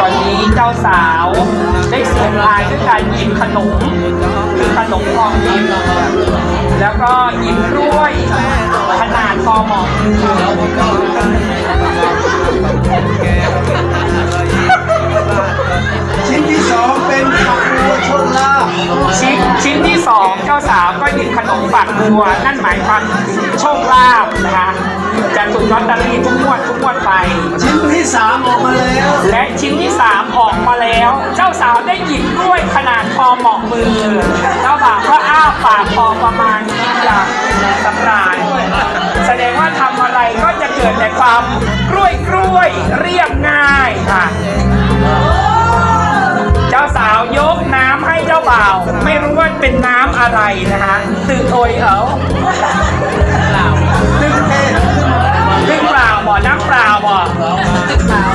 ตอนนี้เจ้าสาวได้เสียงทายด้วยการหยิบขนมคือขนมทองยิบแล้วก็หยิบกล้วยขนาดพอเหมาะมือชิ้นที่สองเป็นฝักบัวชนลาชิ้นชิ้นที่สองเจ้าสาวก็หยิบขนมปักบัวนั่นหมายความโชคลาภนะคะจะถูกลอตเตอรี่ทุกงวดทุกงวดไป สามออกมาแล้ว และชิ้นที่สามออกมาแล้ว เจ้าสาวได้หยิบกล้วยขนาดพอเหมาะมือ เจ้าบ่าวก็อ้าปากพอประมาณที่จะสำราญแสดงว่าทำอะไรก็จะเกิดแต่ความกล้วยกล้วยเรียบง่ายค่ะ เจ้าสาวยกน้ำให้เจ้าบ่าว ไม่รู้ว่าเป็นน้ำอะไรนะคะตึกโอยเอตึ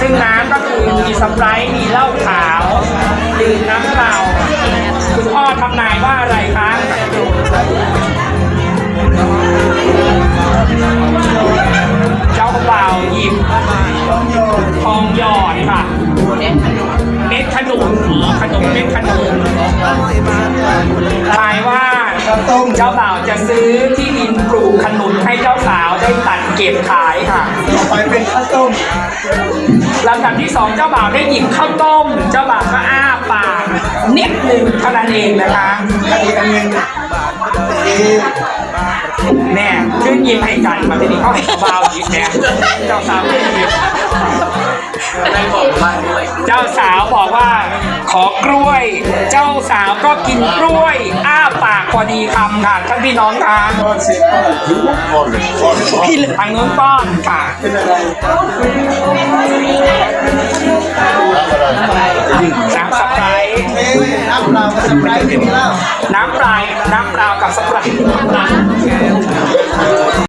ซึ่งน้ำก็คือมีสไปร์มีเหล้าขาวดื่มน้ำเปล่าคุณพ่อทำนายว่าอะไรคะเจ้าบ่าวหยิบทองหยอดค่ะเม็ดขนุนขนมเม็ดขนุนทายว่าข้าวต้มเจ้าบ่าวจะซื้อที่ดินปลูกขนุนให้ เก็บขายค่ะ ต่อไปเป็นข้าวต้มลำดับที่สองเจ้าบ่าวได้หยิบข้าวต้ม เจ้าบ่าวก็อ้าปากนิดหนึ่งเท่านั้นเองนะคะอีกอันหนึงนี่แน่ขึ้นหยิบให้กันมาทีนี้เขาให้บ่าวหยิบแน่เจ้าสาว ไม่หยิบเจ้าสาวบอกว่า ขอกล้วย เจ้าสาวก็กินกล้วย อ้าปากพอดีคำค่ะท่านพี่น้องคะตอนเสร็จก็ถือว่าก่อนเลยก่อนก่อนทางนู้นป้อนค่ะเป็นอะไรน้ำสไปร์เอ๊ะน้ำเปล่ากับสไปร์เป็นแล้วน้ำปลายน้ำเปล่ากับสไปร์